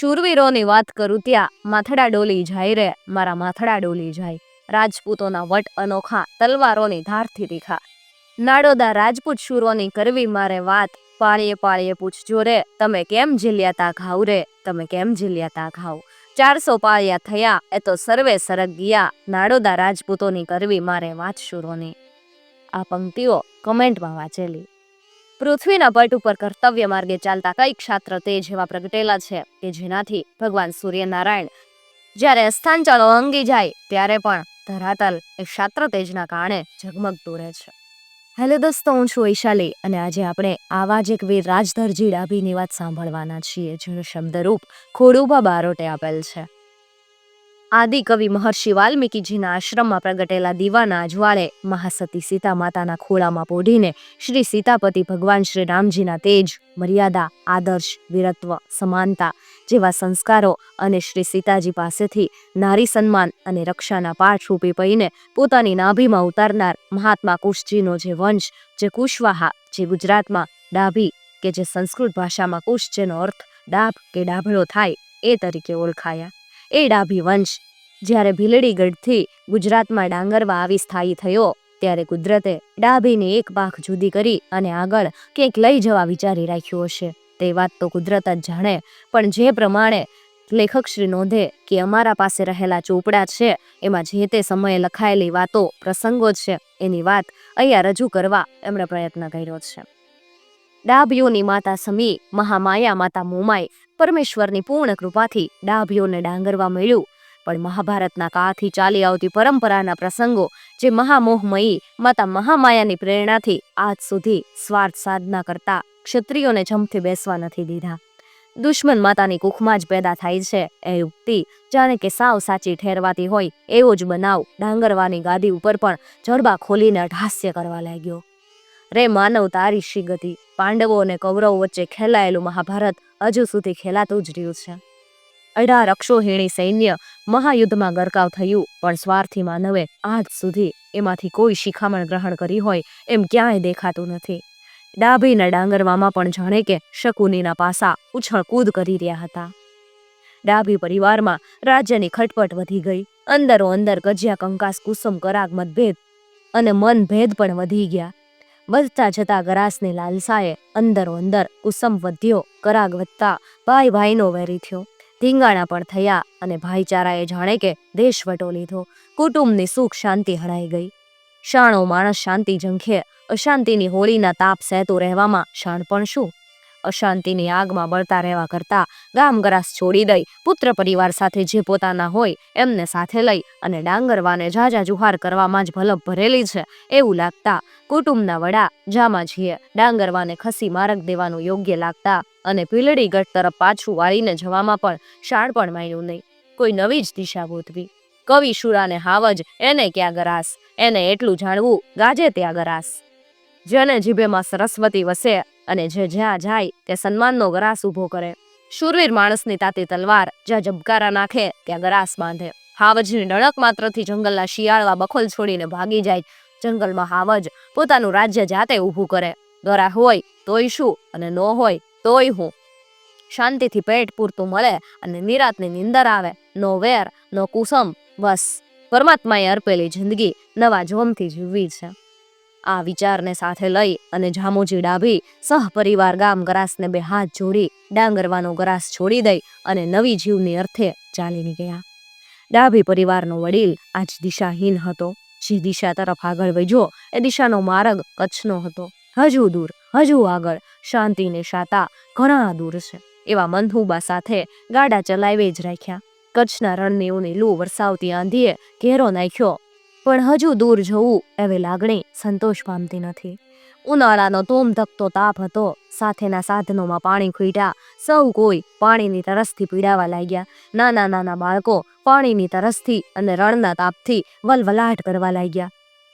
શૂરવીરોની વાત કરું ત્યાં માથડા ડોલી જાય રે, મારા માથડા ડોલી જાય. રાજપૂતોના વટ અનોખા, તલવારોની ધારથી તીખા. નાડોદા રાજપૂત શૂરોની કરવી મારે વાત, પાળીએ પાળીએ પૂછજો રે, તમે કેમ ઝીલ્યાતા ઘાવ રે, તમે કેમ ઝીલ્યાતા ઘાવ? ચારસો પાળિયા થયા, એ તો સર્વે સરગ ગયા, નાડોદા રાજપૂતોની કરવી મારે વાત શૂરોની. આ પંક્તિઓ કમેન્ટમાં વાંચેલી. પૃથ્વીના પટ ઉપર કર્તવ્ય માર્ગે ચાલતા કઈ ક્ષાત્ર તે એવા પ્રગટેલા છે કે જેનાથી ભગવાન સૂર્યનારાયણ જ્યારે અસ્થાંચલો અંગી જાય ત્યારે પણ ધરાતલ એ ક્ષાત્ર તેજના કારણે ઝગમગતું રહે છે. હેલો દોસ્તો, હું છું વૈશાલી અને આજે આપણે આવા જ એક વીર રાજધરજી ડાભીની વાત સાંભળવાના છીએ, જેનું શબ્દરૂપ ખોડુભા બારોટે આપેલ છે. આદિ કવિ મહર્ષિ વાલ્મીકીજીના આશ્રમમાં પ્રગટેલા દીવાના અજવાળે મહાસતી સીતા માતાના ખોળામાં પોઢીને શ્રી સીતાપતિ ભગવાન શ્રી રામજીના તેજ, મર્યાદા, આદર્શ, વીરત્વ, સમાનતા જેવા સંસ્કારો અને શ્રી સીતાજી પાસેથી નારી સન્માન અને રક્ષાના પાઠ રૂપી પહીને પોતાની નાભીમાં ઉતારનાર મહાત્મા કુશજીનો જે વંશ, જે કુશવાહા, જે ગુજરાતમાં ડાભી કે જે સંસ્કૃત ભાષામાં કુશ જેનો અર્થ ડાભ કે ડાભળો થાય એ તરીકે ઓળખાયા. એ ડાભી વંશ. જ્યારે ભીલડીગઢથી ગુજરાતમાં ડાંગરવા આવી સ્થાયી થયો, ત્યારે કુદરતે ડાભીની એક પાખ જુદી કરી અને આગળ ક્યાંક લઈ જવા વિચારી રાખ્યું હશે. તે વાત તો કુદરત જ જાણે, પણ જે પ્રમાણે લેખક શ્રી નોંધે કે અમારા પાસે રહેલા ચોપડા છે, એમાં જે તે સમયે લખાયેલી વાતો, પ્રસંગો છે, એની વાત અહીંયા રજૂ કરવા એમણે પ્રયત્ન કર્યો છે. ડાભીઓની માતા સમી, મહામાયા માતા મોમાએ પરમેશ્વરની પૂર્ણ કૃપાથી ડાભીઓને ડાંગરવા મળ્યું. પણ મહાભારતના કાળથી ચાલી આવતી પરંપરાના પ્રસંગો, જે મહામોહમયી માતા મહામાયાની પ્રેરણાથી આજ સુધી સ્વાર્થ સાધના કરતા ક્ષત્રિયોને જમથી બેસવા નથી દીધા. દુશ્મન માતાની કુખમાં જ પેદા થાય છે એ યુક્તિ. જાણે કે સાવ સાચી ઠેરવાતી હોય એવો જ બનાવ ડાંગરવાની ગાદી ઉપર પણ જડબા ખોલીને અઢાસ્ય કરવા લાગ્યો. રે માનવ તારી શી ગતિ પાંડવો અને કૌરવ વચ્ચે ખેલાયેલું મહાભારત હજુ સુધી ખેલાતું જ રહ્યું છે. અઢાર અક્ષોહિણી સૈન્ય મહાયુદ્ધમાં ગરકાવ થયું, પણ સ્વાર્થી માનવે આજ સુધી એમાંથી કોઈ શિખામણ ગ્રહણ કરી હોય એમ ક્યાંય દેખાતું નથી. ડાભીના ડાંગરવામાં પણ જાણે કે શકુનીના પાસા ઉછળ કૂદ કરી રહ્યા હતા. ડાભી પરિવારમાં રાજ્યની ખટપટ વધી ગઈ અંદરો અંદર ગજ્યા કંકાસ કુસુમ કરાગ મતભેદ અને મનભેદ પણ વધી ગયા. વધતા જતા ગરાસની લાલસાએ અંદરો અંદર કુસમ વધ્યો, કરાગ વધતા ભાઈ ભાઈનો વેરી થયો. ધીંગાણા પણ થયા અને ભાઈચારાએ જાણે કે દેશ વટો લીધો. કુટુંબની સુખ શાંતિ હરાઈ ગઈ. શાણો માણસ શાંતિ ઝંખે અશાંતિની હોળીના તાપ સહેતું રહેવામાં શાણપણ શું? અશાંતિની આગમાં બળતા રહેવા કરતા ગામ ગરાસ છોડી દઈ, પુત્ર પરિવાર સાથે જે પોતાના હોય એમને સાથે લઈ અને ડાંગરવાને જાજા જુહાર કરવામાં જ ભલપ ભરેલી છે એવું લાગતા કુટુંબના વડા જામાજીએ ડાંગરવાને ખસી મારક દેવાનું યોગ્ય લાગતા અને પીલડી ગઢ તરફ પાછું વાળીને જવામાં પણ શાળ પણ માન્યું નહીં. કોઈ નવી જ દિશા ગોતવી. કવિ શુરાને હાવજ એને ક્યાં ગરાસ? એને એટલું જાણવું ગાજે ત્યાં ગરાસ. જેને જીભેમાં સરસ્વતી વસે અને જે જ્યાં જાય તે સન્માનનો ગરાસ ઊભો કરે. શૂરવીર માણસની તાતી તલવાર જ્યાં જબકારા નાખે ત્યાં ગરાસ બાંધે. હાવજની ડણક માત્રથી જંગલના શિયાળવા બખોલ છોડીને ભાગી જાય. જંગલમાં હાવજ પોતાનું રાજ્ય જાતે ઊભું કરે. દોરા હોય તોય શું અને ન હોય તોય હું. શાંતિથી પેટ પૂરતું મળે અને નિરાતની નિંદર આવે. નો વેર, નો કુસમ, બસ. પરમાત્માએ અર્પેલી જિંદગી નવા જોમથી જીવવી છે. આ વિચારને સાથે લઈ અને જામુજી ડાભી સહપરિવાર ગામ ગરાસને બે હાથ જોડી ડાંગરવાનો ગરાસ છોડી દઈ અને નવી જીવની અર્થે ચાલી નીકળ્યા ડાભી પરિવારનો વડીલ આજ દિશાહીન હતો. જે દિશા તરફ આગળ વધ્યો, એ દિશાનો માર્ગ કચ્છનો હતો. હજુ દૂર, હજુ આગળ, શાંતિને શાતા ઘણા દૂર છે. એવા મંથુબા સાથે ગાડા ચલાવી જ રાખ્યા. કચ્છના રણની લૂ વરસાવતી આંધીએ ઘેરો નાખ્યો પણ હજુ દૂર જવું એવી લાગણી સંતોષ પામતી નથી. ઉનાળાનો તોમ ધકતો તાપ હતો. સાથેના સાધનોમાં પાણી ખૂટ્યા. સૌ કોઈ પાણીની તરસથી પીડાવા લાગ્યા. નાના નાના બાળકો પાણીની તરસથી અને રણના તાપથી વલવલાટ કરવા લાગ્યા.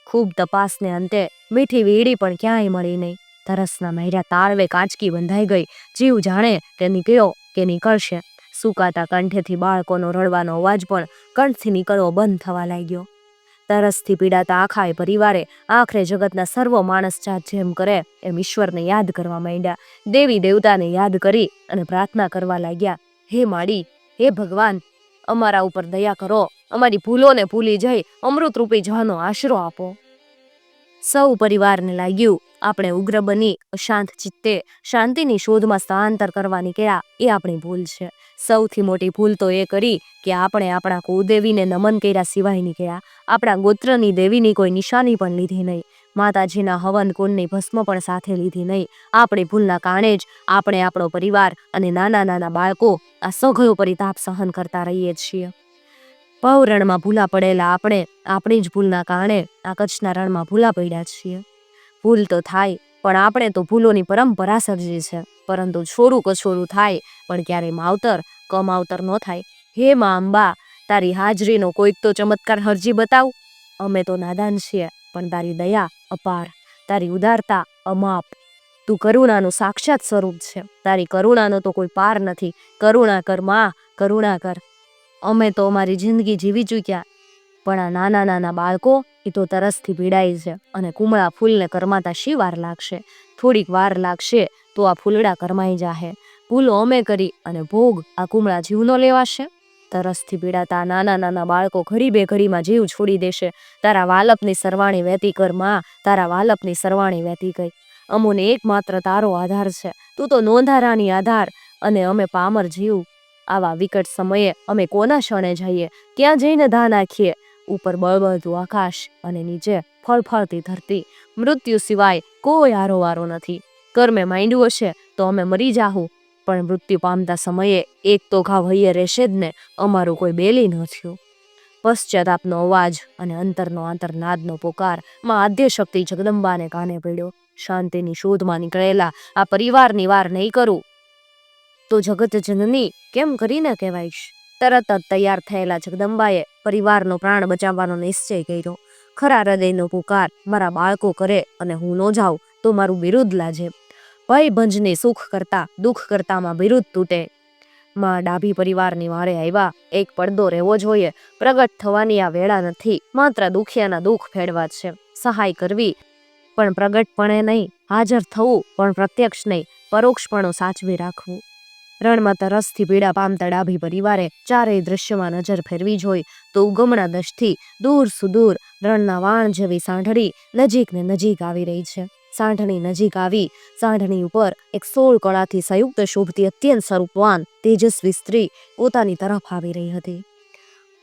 ખૂબ તપાસને અંતે મીઠી વીડી પણ ક્યાંય મળી નહીં. તરસના મહેર્યા તાળવે કાચકી બંધાઈ ગઈ. જીવ જાણે તે નીકળ્યો કે નીકળશે. સુકાતા કંઠેથી બાળકોનો રડવાનો અવાજ પણ કંઠથી નીકળવો બંધ થવા લાગ્યો. તરસથી પીડાતા આખાય પરિવારે આખરે જગતના સર્વ માણસ જાત જેમ કરે એમ ઈશ્વરને યાદ કરવા માંડ્યા. દેવી દેવતાને યાદ કરી અને પ્રાર્થના કરવા લાગ્યા, હે માડી, હે ભગવાન, અમારા ઉપર દયા કરો, અમારી ભૂલોને ભૂલી જઈ, અમૃતરૂપી જવાનો આશરો આપો. સૌ પરિવારને લાગ્યું આપણે ઉગ્ર બની, અશાંત ચિત્તે, શાંતિની શોધમાં સ્થળાંતર કરવા નીકળ્યા એ આપણી ભૂલ છે. સૌથી મોટી ભૂલ તો એ કરી કે આપણે આપણા કુદેવીને નમન કર્યા સિવાય નીકળ્યા આપણા ગોત્રની દેવીની કોઈ નિશાની પણ લીધી નહીં. માતાજીના હવન કુંડની ભસ્મ પણ સાથે લીધી નહીં. આપણી ભૂલના કારણે જ આપણે આપણો પરિવાર અને નાના નાના બાળકો આ સઘળો પરિતાપ સહન કરતા રહીએ છીએ. પૌરણમાં ભૂલા પડેલા આપણે આપણી જ ભૂલના કારણે આ કચ્છના રણમાં ભૂલા પડ્યા છીએ. ભૂલ તો થાય, પણ આપણે તો ભૂલોની પરંપરા સર્જી છે. પરંતુ છોરું કછોરું થાય, પણ ક્યારેય માવતર, કમાવતર ન થાય. હે મા અંબા, તારી હાજરીનો કોઈક તો ચમત્કાર હરજી બતાવ. અમે તો નાદાન છીએ, પણ તારી દયા અપાર. તારી ઉદારતા અમાપ. તું કરુણાનું સાક્ષાત સ્વરૂપ છે. તારી કરુણાનો તો કોઈ પાર નથી. કરુણા કરમાં, કરુણા કર. અમે તો અમારી જિંદગી જીવી ચૂક્યા. પણ આ નાના નાના બાળકો એ તો તરસથી પીડાય છે અને કુમળા ફૂલને કરમાતા શી વાર લાગશે? થોડીક વાર લાગશે તો આ ફૂલડા કરમાઈ જાહે. ભૂલો અમે કરી અને ભોગ આ કુમળા જીવનો લેવાશે? તરસથી પીડાતા નાના નાના બાળકો ઘડીબે ઘડીમાં જીવ છોડી દેશે. તારા વાલપની સરવાણી વહેતી કર, માં. તારા વાલપની સરવાણી વહેતી ગઈ અમોને એકમાત્ર તારો આધાર છે. તું તો નોંધારાની આધાર અને અમે પામર જીવ. આવા વિકટ સમયે અમે કોના ક્ષણે જઈએ? ક્યાં જઈને ધા નાખીએ? ઉપર બળબળતું આકાશ અને નીચે ફળફળતી ધરતી. મૃત્યુ સિવાય કોઈ આરોવારો નથી. કર્મે માંડ્યું હશે તો અમે મરી જાહું. પણ મૃત્યુ પામતા સમયે એક તો ઘાવ હૈયે રહેશે જ ને, અમારું કોઈ બેલી ન થયું. પશ્ચાતાપનો અવાજ અને અંતરનો આંતરનાદનો પોકારમાં આદ્ય શક્તિ જગદંબાને કાને પડ્યો. શાંતિની શોધમાં નીકળેલા આ પરિવારની વાર નહીં કરું. તો જગત જનની કેમ કરીને કહેવાઈશ? તરત જ તૈયાર થયેલા જગદંબાએ પરિવારનો પ્રાણ બચાવવાનો નિશ્ચય કર્યો. ખરા હૃદયનો પુકાર મારા બાળકો કરે અને હું ન જાઉં તો મારું બિરુદ લાજે. ભય ભંજને સુખ કરતા દુઃખ કરતામાં બિરુદ તૂટે. માં ડાભી પરિવારની વારે આવ્યા. એક પડદો રહેવો જોઈએ. પ્રગટ થવાની આ વેળા નથી. માત્ર દુખિયાના દુઃખ ફેડવા છે. સહાય કરવી પણ પ્રગટપણે નહીં. હાજર થવું પણ પ્રત્યક્ષ નહીં. પરોક્ષપણું સાચવી રાખવું. રણમાં તરસથી પીડા પામતા ડાભી પરિવારે ચારેય દૃશ્યમાં નજર ફેરવી જોઈ તો ઉગમણા દશથી દૂર સુદૂર રણના વાણ જેવી સાંઢળી નજીક ને નજીક આવી રહી છે. સાંઢણી નજીક આવી, સાંઢણી ઉપર એક સોળ કળાથી સંયુક્ત શોભતી અત્યંત સ્વરૂપવાન, તેજસ્વી સ્ત્રી પોતાની તરફ આવી રહી હતી.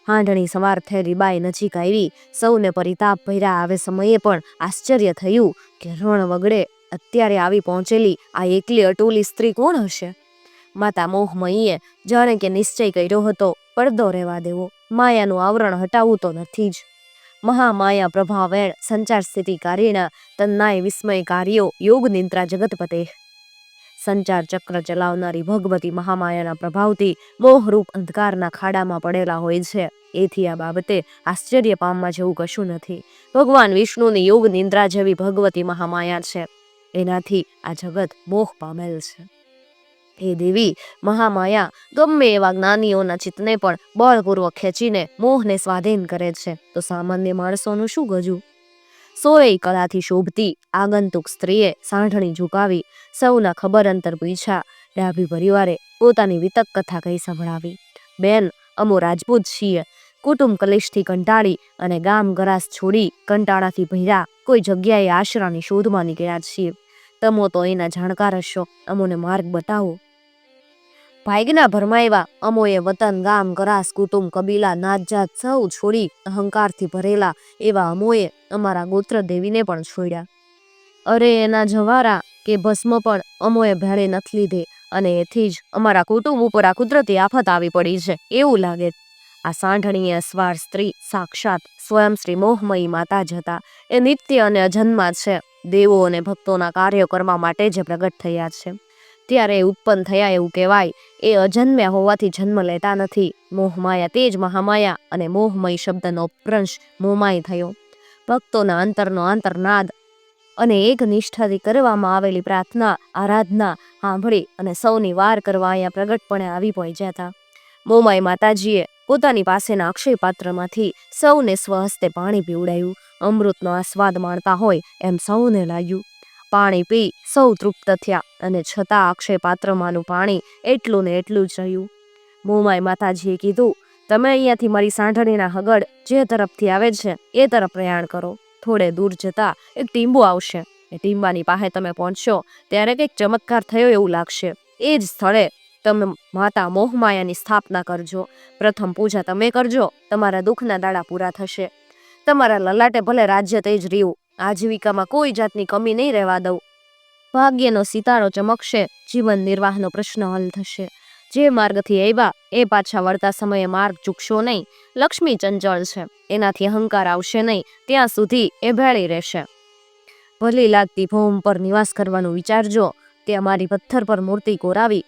હાંડણી સવાર થયેલી બાઈ નજીક આવી, સૌને પરિતાપ ભર્યા આવે સમયે પણ આશ્ચર્ય થયું કે રણ વગડે અત્યારે આવી પહોંચેલી આ એકલી અટોલી સ્ત્રી કોણ હશે? માતા મોહમયીએ જાણે કે નિશ્ચય કર્યો હતો, પડદો રહેવા દેવો. માયાનું આવરણ હટાવવું તો નથી જ. મહામાયા પ્રભાવેણ સંચાર સ્થિતિ કારીણા તન્નાય વિસ્મય કાર્યો યોગ નિંદ્રા જગતપતે. સંચાર ચક્ર ચલાવનારી ભગવતી મહામાયાના પ્રભાવથી મોહરૂપ અંધકારના ખાડામાં પડેલા હોય છે. એથી આ બાબતે આશ્ચર્ય પામવા જેવું કશું નથી. ભગવાન વિષ્ણુની યોગ નિંદ્રા જેવી ભગવતી મહામાયા છે. એનાથી આ જગત મોહ પામેલ છે. હે દેવી મહામાયા ગમે એવા જ્ઞાનીઓના ચિત્તને પણ બળપૂર્વક ખેંચીને મોહને સ્વાધીન કરે છે. તો સામાન્ય માણસોનું શું ગજું? સોય કળાથી શોભતી આગંતુક સ્ત્રીએ સાંઢણી ઝુકાવી, સૌના ખબર અંતર પૂછ્યા. ડાભી પરિવારે પોતાની વિતક કથા કહી સંભળાવી. બેન, અમો રાજપૂત છીએ. કુટુંબ કલેશથી કંટાળી અને ગામ ગરાસ છોડી કંટાળાથી ભર્યા. કોઈ જગ્યાએ આશરાની શોધમાં નીકળ્યા છીએ. તમો તો એના જાણકાર હશો. અમોને માર્ગ બતાવો. ભાઈગના ભરમાયવા અમોએ વતન, ગામ કરાસ કુટુંબ, કબીલા નાત જાત સૌ છોડી અહંકારથી ભરેલા એવા અમોએ અમારા ગોત્ર દેવીને પણ છોડ્યા. અરે એના જવારા કે ભસ્મ પણ અમોએ ભેળે નથી લીધે અને એથી જ અમારા કુટુંબ ઉપર આ કુદરતી આફત આવી પડી છે, એવું લાગે. આ સાંઢણીય સ્વાર સ્ત્રી સાક્ષાત સ્વયં શ્રી મોહમયી માતા જ હતા. એ નિત્ય અને અજન્મા છે. દેવો અને ભક્તોના કાર્યો કરવા માટે જે પ્રગટ થયા છે. ત્યારે એ ઉત્પન્ન થયા એવું કહેવાય. એ અજન્મ્યા હોવાથી જન્મ લેતા નથી. મોહમાયા તે જ મહામાયા અને મોહમય શબ્દનો પ્રંશ મોમાય થયો. ભક્તોના અંતરનો અંતરનાદ અને એક નિષ્ઠાથી કરવામાં આવેલી પ્રાર્થના, આરાધના સાંભળી અને સૌની વાર કરવા અહીંયા પ્રગટપણે આવી પહોંચ્યા હતા. મોમાઈ માતાજીએ પોતાની પાસેના અક્ષય પાત્રમાંથી સૌને સ્વહસ્તે પાણી પીવડાયું. અમૃતનો આસ્વાદ માણતા હોય એમ સૌને લાગ્યું. પાણી પી સૌ તૃપ્ત થયા અને છતાં અક્ષય પાત્રમાંનું પાણી એટલું ને એટલું જ રહ્યું. મોમાઈ માતાજીએ કીધું, તમે અહીંયાથી મારી સાંઢણીના હગડ જે તરફથી આવે છે એ તરફ પ્રયાણ કરો. થોડે દૂર જતા એક ટીંબુ આવશે. એ ટીંબાની પાસે તમે પહોંચશો, ત્યારે કંઈક ચમત્કાર થયો એવું લાગશે. એ જ સ્થળે તમે માતા મોહમાયાની સ્થાપના કરજો. પ્રથમ પૂજા તમે કરજો, તમારા દુઃખના દાડા પૂરા થશે. તમારા લલાટે ભલે રાજ્ય તે જ રહ્યું આજીવિકામાં કોઈ જાતની કમી નહીં રહેવા દઉં. ભાગ્યનો સિતારો ચમકશે, જીવન નિર્વાહનો પ્રશ્ન હલ થશે. જે માર્ગથી આવ્યા, એ પાછા વળતા સમયે માર્ગ ચૂકશો નહીં. લક્ષ્મી ચંચળ છે, એનાથી અહંકાર આવશે નહીં, ત્યાં સુધી એ ભેળી રહેશે. ભલી લાગતી ભૂમ પર નિવાસ કરવાનું વિચારજો, તે મારી પથ્થર પર મૂર્તિ કોરાવી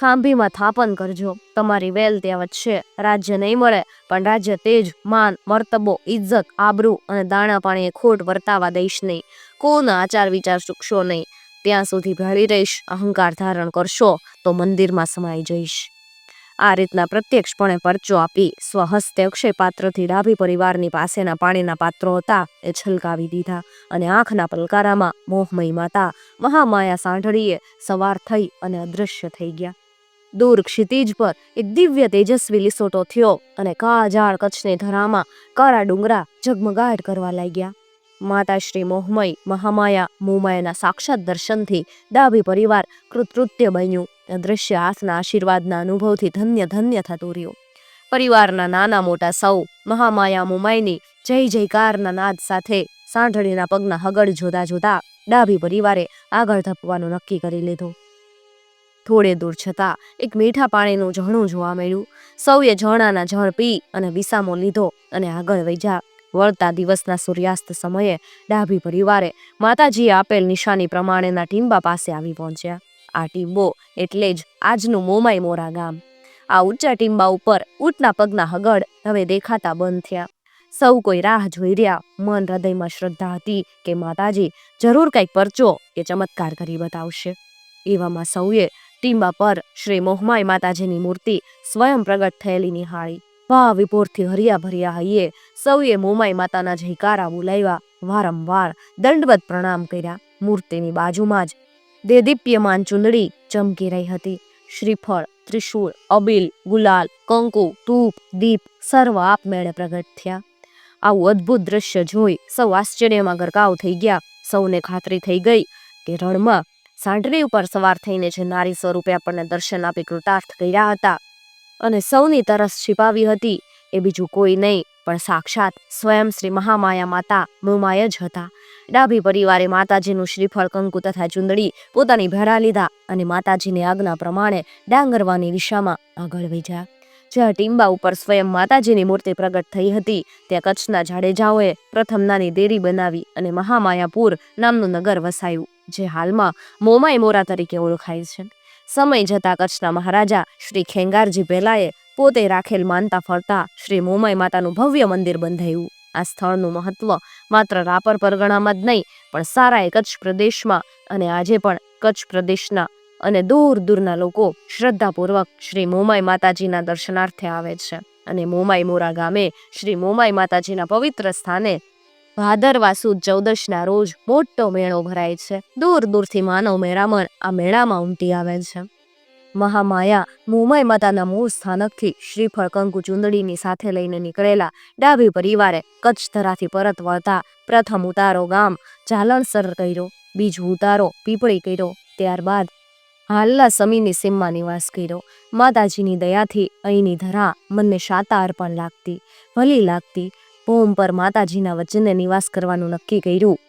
ખાંભીમાં થાપન કરજો. તમારી વેલ ત્યાં વધશે રાજ્ય નહીં મળે, પણ રાજ્ય તેજ, માન, મર્તબો ઇજ્જત આબરૂ અને દાણા પાણીએ ખોટ વર્તાવા દઈશ નહીં. કોના આચાર વિચાર ચૂકશો નહીં. ત્યાં સુધી ભળી રહીશ, અહંકાર ધારણ કરશો, તો મંદિરમાં સમાઈ જઈશ. આ રીતના પ્રત્યક્ષપણે પરચો આપી સ્વહસ્તે અક્ષય પાત્રથી ડાભી પરિવારની પાસેના પાણીના પાત્રો હતા, એ છલકાવી દીધા અને આંખના પલકારામાં મોહમય માતા મહામાયા સાંઢળીએ સવાર થઈ અને અદૃશ્ય થઈ ગયા. દૂર ક્ષિતિજ પર એક દિવ્ય તેજસ્વી લીસોટો થયો અને કાજાળ કચ્છની ધરામાં કાળા ડુંગરા ઝગમગાટ કરવા લાગ્યા. માતાશ્રી મોહમય મહામાયા મોમાયાના સાક્ષાત દર્શનથી ડાભી પરિવાર કૃતૃત્ય બન્યું દ્રશ્ય હાથના આશીર્વાદના અનુભવથી ધન્ય ધન્ય થતું રહ્યું. પરિવારના નાના મોટા સૌ, મહામાયા મોમાયની જય જયકારના નાદ સાથે સાંઢળીના પગના હગડ જોતા જોતા ડાભી પરિવારે આગળ ધપવાનું નક્કી કરી લીધું. થોડે દૂર છતાં એક મીઠા પાણીનું ઝરણું જોવા મળ્યું. સૌએ ઝરણાના જળ પી અને વિસામો લીધો અને આગળ વૈજા વળતા દિવસના સૂર્યાસ્ત સમયે ડાભી પરિવારે માતાજીએ આપેલ નિશાની પ્રમાણેના ટીંબા પાસે આવી પહોંચ્યા. આ ટીંબો એટલે જ આજનું મોમાઈ મોરા ગામ. આ ઊંચા ટીંબા ઉપર ઊંટના પગના હગડ હવે દેખાતા બંધ થયા. સૌ કોઈ રાહ જોઈ રહ્યા. મન હૃદયમાં શ્રદ્ધા હતી કે માતાજી જરૂર કંઈક પરચો કે ચમત્કાર કરી બતાવશે. એવામાં સૌએ ટીંબા પર શ્રી મોહમાઈ માતાજીની મૂર્તિ સ્વયં પ્રગટ થયેલી નિહાળી. ભાવ વિપોરથી હરિયા ભર્યા હૈયે સૌએ મોમાઈ માતાના જયકારા બોલાવ્યા વારંવાર દંડવત પ્રણામ કર્યા. મૂર્તિની બાજુમાં જ દેદીપ્યમાન ચુંદડી ચમકી રહી હતી. શ્રીફળ, ત્રિશૂળ, અબીલ, ગુલાલ, કંકુ ધૂપ દીપ સર્વ આપમેળે પ્રગટ થયા. આવું અદ્ભુત દ્રશ્ય જોઈ સૌ આશ્ચર્યમાં ગરકાવ થઈ ગયા. સૌને ખાતરી થઈ ગઈ કે રણમાં સાંઢરી ઉપર સવાર થઈને જે નારી સ્વરૂપે આપણને દર્શન આપી કૃતાર્થ કર્યા હતા અને સૌની તરસ છીપાવી હતી, એ બીજું કોઈ નહીં, પણ સાક્ષાત સ્વયં શ્રી મહામાયા માતા મુમાય જ હતા. ડાભી પરિવારે માતાજીનું શ્રીફળ, કંકુ તથા ચુંદડી પોતાની ભેળા લીધા અને માતાજીની આજ્ઞા પ્રમાણે ડાંગરવાની દિશામાં આગળ વધ્યા. જ્યાં ટીંબા ઉપર સ્વયં માતાજીની મૂર્તિ પ્રગટ થઈ હતી, ત્યાં કચ્છના જાડેજાઓએ પ્રથમ નાની દેરી બનાવી અને મહામાયાપુર નામનું નગર વસાયું. જે હાલમાં મોમાઈ મોરા તરીકે ઓળખાય છે. સમય જતા કચ્છના મહારાજા શ્રી ખેંગારજી પહેલાએ પોતે રાખેલ માનતા ફરતા શ્રી મોમાઈ માતાનું ભવ્ય મંદિર બંધાયું. આ સ્થળનું મહત્વ માત્ર રાપર પરગણામાં જ નહીં, પણ સારા એ કચ્છ પ્રદેશમાં અને આજે પણ કચ્છ પ્રદેશના અને દૂર દૂરના લોકો શ્રદ્ધાપૂર્વક શ્રી મોમાઈ માતાજીના દર્શનાર્થે આવે છે. અને મોમાઈ મોરા ગામે શ્રી મોમાઈ માતાજીના પવિત્ર સ્થાને ભાદરવા સુદ ચૌદશના રોજ મોટો મેળો ભરાય છે. દૂર દૂરથી માનવ મેળામણ આ મેળામાં ઉમટી આવે છે. મહામાયા મુંબઈ માતાના મૂળ સ્થાનકથી શ્રીફળ કંકુ ચુંદડીની સાથે લઈને નીકળેલા ડાભી પરિવારે કચ્છ ધરાથી પરત વળતા પ્રથમ ઉતારો ગામ જાલણસર કર્યો. બીજો ઉતારો પીપળી કર્યો. ત્યારબાદ હાલના સમીની સીમમાં નિવાસ કર્યો. માતાજીની દયાથી અહીંની ધરા મનને શાતા અર્પણ લાગતી, ભલી લાગતી. ભૂમ પર માતાજીના વચને નિવાસ કરવાનું નક્કી કર્યું.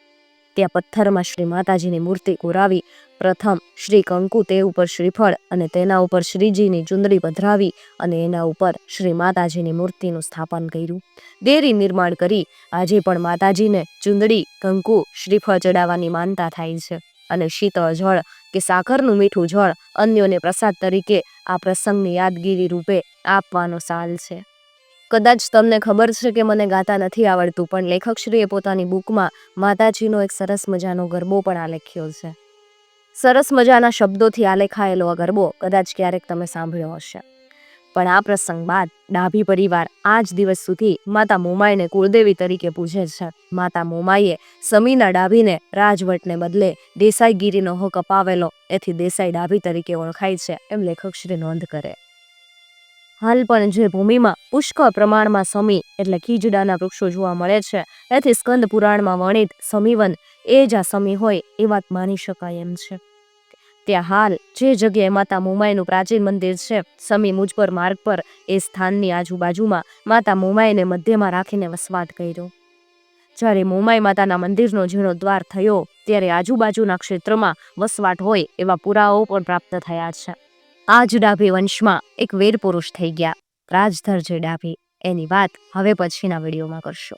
ત્યાં પથ્થરમાં શ્રી માતાજીની મૂર્તિ કોરાવી, પ્રથમ શ્રી કંકુ તે ઉપર શ્રીફળ અને તેના ઉપર શ્રીજીની ચુંદડી પધરાવી અને એના ઉપર શ્રી માતાજીની મૂર્તિનું સ્થાપન કર્યું. દેરી નિર્માણ કરી, આજે પણ માતાજીને ચુંદડી, કંકુ, શ્રીફળ ચડાવવાની માનતા થાય છે અને શીતળ જળ કે સાકરનું મીઠું જળ અન્યોને પ્રસાદ તરીકે આ પ્રસંગની યાદગીરી રૂપે આપવાનો સાલ છે. કદાચ તમને ખબર છે કે મને ગાતા નથી આવડતું, પણ લેખકશ્રીએ પોતાની બુકમાં માતાજીનો એક સરસ મજાનો ગરબો પણ આલેખ્યો છે. સરસ મજાના શબ્દોથી આલેખાયેલો આ ગરબો કદાચ ક્યારેક તમે સાંભળ્યો હશે. પણ આ પ્રસંગ બાદ ડાભી પરિવાર આ જ દિવસ સુધી માતા મોમાઈને કુળદેવી તરીકે પૂજે છે. માતા મોમાઈએ સમીના ડાભીને રાજવટને બદલે દેસાઈગીરીનો હક અપાવેલો, એથી દેસાઈ ડાભી તરીકે ઓળખાય છે, એમ લેખકશ્રી નોંધ કરે. હાલ પણ જે ભૂમિમાં પુષ્કળ પ્રમાણમાં સમી એટલે ખીજડાના વૃક્ષો જોવા મળે છે, એથી સ્કંદ પુરાણમાં વર્ણિત સમીવન એ જ આ સમી હોય એ વાત માની શકાય એમ છે. ત્યાં હાલ જે જગ્યાએ માતા મુમાઈનું પ્રાચીન મંદિર છે, સમી મુજપર માર્ગ પર એ સ્થાનની આજુબાજુમાં માતા મુમાઈને મધ્યમાં રાખીને વસવાટ કર્યો. જ્યારે મોમાઈ માતાના મંદિરનો જીર્ણોદ્વાર થયો, ત્યારે આજુબાજુના ક્ષેત્રમાં વસવાટ હોય એવા પુરાવો પણ પ્રાપ્ત થયા છે. આ જ ડાભી વંશમાં એક વીર પુરુષ થઈ ગયા. રાજધર જે ડાભી, એની વાત હવે પછીના વિડીયોમાં કરશો.